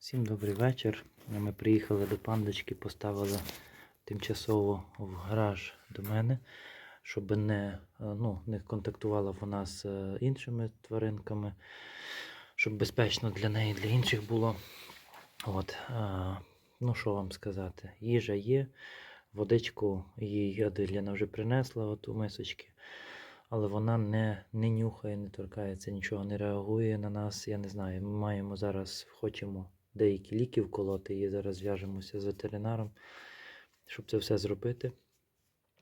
Всім добрий вечір. Ми приїхали до пандочки, поставили тимчасово в гараж до мене, щоб не, е, ну, не контактувала вона з е, іншими тваринками, щоб безпечно для неї, для інших було. От, е, ну що вам сказати, їжа є, водичку їй Аделіна вже принесла от у мисочки. Але вона не, не нюхає, не торкається, нічого не реагує на нас. Я не знаю. Ми маємо зараз, хочемо деякі ліки вколоти, і зараз зв'яжемося з ветеринаром, щоб це все зробити.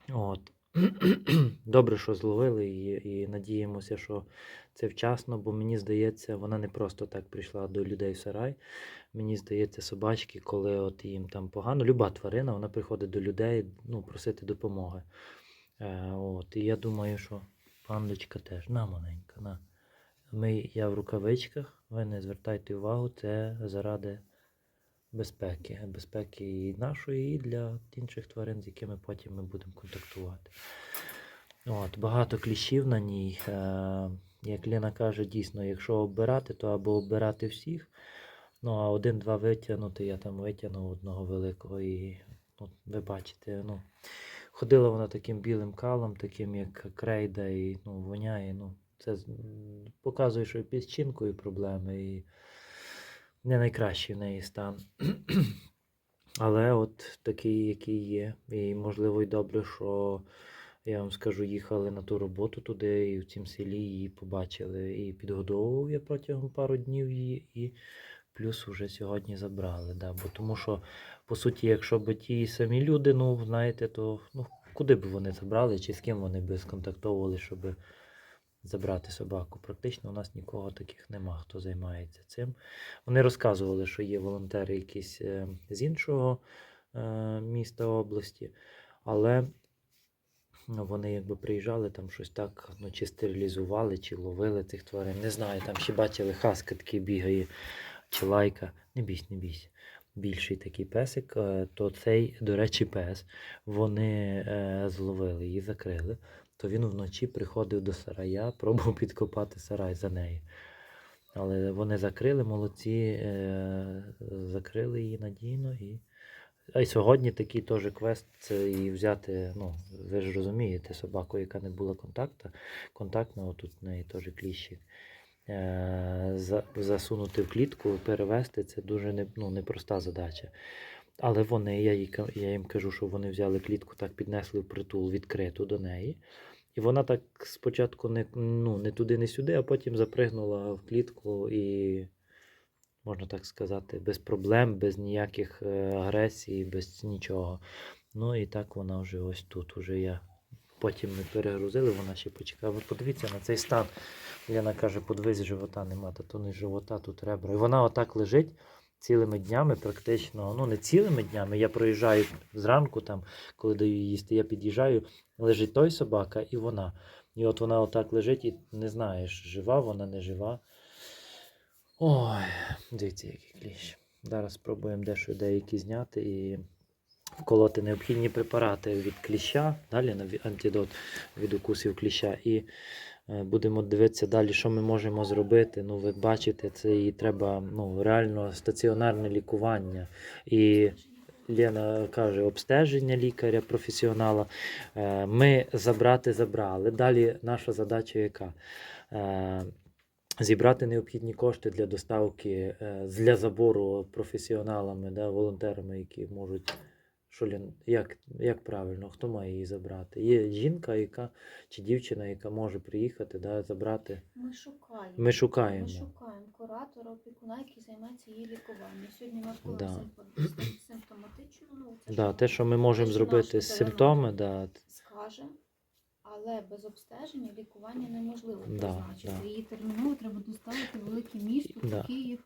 От. Добре, що зловили, і, і надіємося, що це вчасно, бо мені здається, вона не просто так прийшла до людей в сарай. Мені здається, собачки, коли от їм там погано, люба тварина, вона приходить до людей ну, просити допомоги. Е, от, і я думаю, що пандочка теж на маленька. На. Ми, я в рукавичках, ви не звертайте увагу, це заради безпеки. Безпеки і нашої, і для інших тварин, з якими потім ми будемо контактувати. От, багато кліщів на ній. Е, як Лена каже, дійсно, якщо обирати, то або обирати всіх. Ну, а один-два витягнути, я там витягнув одного великого і ну, ви бачите, ну. Ходила вона таким білим калом, таким як крейда, і ну, воняє. Ну, це показує, що і піщинкою проблеми, і не найкращий в неї стан. Але от такий, який є. І можливо, й добре, що я вам скажу, їхали на ту роботу туди, і в цім селі її побачили. І підгодовував я протягом пару днів її, і плюс вже сьогодні забрали. Да. Бо тому що, по суті, якщо б ті самі люди, ну, знаєте, то ну, куди б вони забрали, чи з ким вони б сконтактовували, щоб забрати собаку. Практично у нас нікого таких нема, хто займається цим. Вони розказували, що є волонтери якісь е, з іншого е, міста області, але вони якби приїжджали там щось так, ну, чи стерилізували, чи ловили цих тварин. Не знаю, там ще бачили хаска такий бігає, чи лайка. Не бійся, не бійся. Більший такий песик, е, то цей, до речі, пес, вони зловили її, закрили, то він вночі приходив до сарая, пробував підкопати сарай за нею. Але вони закрили, молодці, е, закрили її надійно. І... А й сьогодні такий теж квест це і взяти, ну, ви ж розумієте, собаку, яка не була контакта, контактна, отут в неї теж кліщик. Е, за- засунути в клітку, перевести це дуже не, ну, непроста задача. Але вони, я, їй, я їм кажу, що вони взяли клітку, так піднесли в притул відкриту до неї. І вона так спочатку не, ну, не туди, не сюди, а потім запригнула в клітку і, можна так сказати, без проблем, без ніяких е, агресій, без нічого. Ну і так вона вже ось тут. Уже я. Потім ми перегрузили, вона ще почекала. Подивіться на цей стан. Лена каже, подивись, живота нема, та то не живота, тут ребра. І вона отак лежить цілими днями, практично, ну не цілими днями. Я проїжджаю зранку, там, коли даю їсти, я під'їжджаю, лежить той собака і вона. І от вона отак лежить і не знаєш, жива вона, не жива. Ой, дивіться, який кліщ. Зараз спробуємо дещо деякі зняти і вколоти необхідні препарати від кліща, далі на антидот від укусів кліща. І е, будемо дивитися далі, що ми можемо зробити. Ну, ви бачите, це і треба ну, реально стаціонарне лікування. І Лена каже, обстеження лікаря, професіонала. Е, Ми забрати забрали. Далі наша задача яка? Е, Зібрати необхідні кошти для доставки, для забору професіоналами, да, волонтерами, які можуть. Що Лен, як, як правильно, хто має її забрати? Є жінка, яка чи дівчина, яка може приїхати, да, забрати. Ми шукаємо. Ми шукаємо. Ми шукаємо куратора, опікуна, який займається її лікуванням. Сьогодні ми Да. симптоматично, ну це Да, те, що ми можемо зробити наш симптоми, да, скажемо, але без обстеження лікування неможливо Да, призначити. да. Її терміново треба доставити в велике місто, Да. в Київ,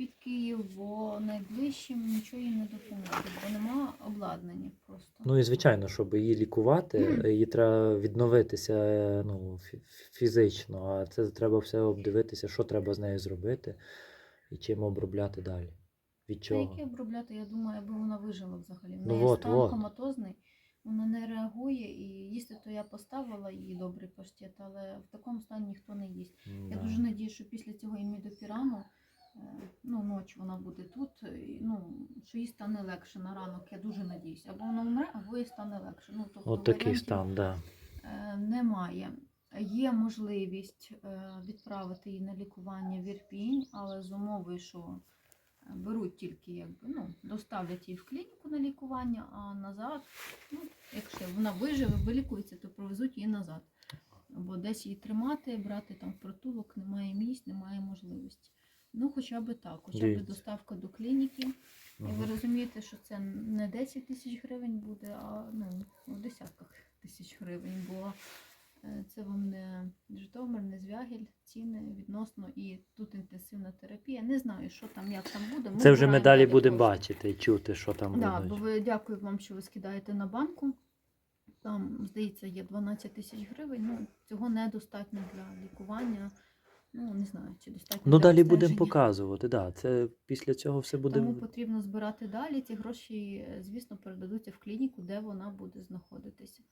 під Київ, бо найближчим нічого їй не допоможе, бо нема обладнання просто. Ну і звичайно, щоб її лікувати, її треба відновитися е, ну, фізично, а це треба все обдивитися, що треба з нею зробити і чим обробляти далі. Від Та чого. які обробляти, я думаю, аби вона вижила взагалі. В Ну неї вот, стан вот. коматозний, вона не реагує і їсти то я поставила їй добрий паштет, але в такому стані ніхто не їсть. Я дуже надію, що після цього імідопіраму Ну, ночі вона буде тут. Ну, що їй стане легше на ранок, я дуже надіюсь. Або вона вмре, або їй стане легше. Ну, тобто От такий стан, да. е, немає. Є можливість е, відправити її на лікування в Ірпінь, але з умови, що е, беруть тільки, якби, ну, доставлять її в клініку на лікування, а назад, ну, якщо вона виживе, вилікується, то провезуть її назад. Бо десь її тримати, брати там в притулок, немає місць, немає можливості. Ну, хоча б так, хоча б Дивіться. доставка до клініки. І ви розумієте, що це не 10 тисяч гривень буде, а ну, в десятках тисяч гривень. Бо е, це вам не Житомир, не Звягіль, ціни відносно і тут інтенсивна терапія. Не знаю, що там, як там буде. Це вже ми збираємо далі далі будемо кошти. бачити і чути, що там Да, бо будуть. ви дякую вам, що ви скидаєте на банку. Там, здається, є 12 тисяч гривень. Ну, цього недостатньо для лікування. Ну, не знаю, чи достатньо. Ну далі будемо показувати. Да. Це після цього все буде. Тому потрібно збирати далі. Ці гроші, е, звісно, передадуться в клініку, де вона буде знаходитися.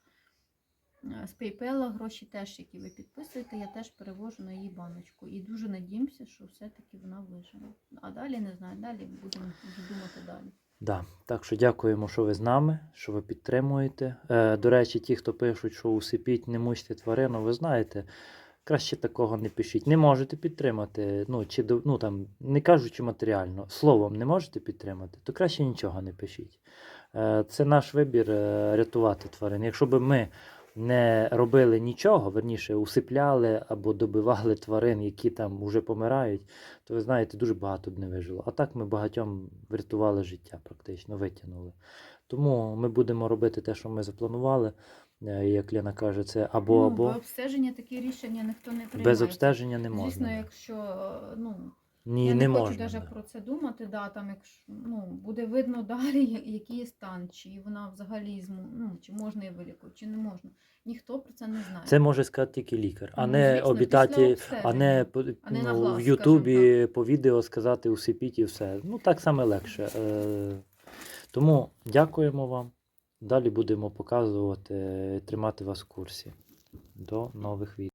Е, З PayPal гроші теж, які ви підписуєте, я теж перевожу на її баночку. І дуже надіємося, що все-таки вона виживе. А далі не знаю, далі будемо вже думати далі. Да. Так що дякуємо, що ви з нами, що ви підтримуєте. Е, до речі, ті, хто пишуть, що усипіть, не мучте тварину, ви знаєте, краще такого не пишіть. Не можете підтримати, ну, чи, ну, там, не кажучи матеріально, словом не можете підтримати, то краще нічого не пишіть. Е, це наш вибір е, рятувати тварин. Якщо б ми не робили нічого, верніше усипляли або добивали тварин, які там вже помирають, то ви знаєте, дуже багато б не вижило. А так ми багатьом врятували життя, практично витягнули. Тому ми будемо робити те, що ми запланували. Е, Як Лена каже, це або ну, або обстеження такі рішення ніхто не приймає. без обстеження не Звісно, якщо е, ну, Ні, я не, не, хочу можна. навіть да. про це думати, да, там, якщо ну, буде видно далі, який є стан, чи вона взагалі ну, чи можна її вилікувати, чи не можна. Ніхто про це не знає. Це може сказати тільки лікар, а Ну, не звісно, обітати, а не, А не ну, глаз, в Ютубі по відео сказати усипіть і все. Ну так саме легше. Е, Тому дякуємо вам. Далі будемо показувати, тримати вас в курсі. До нових відео.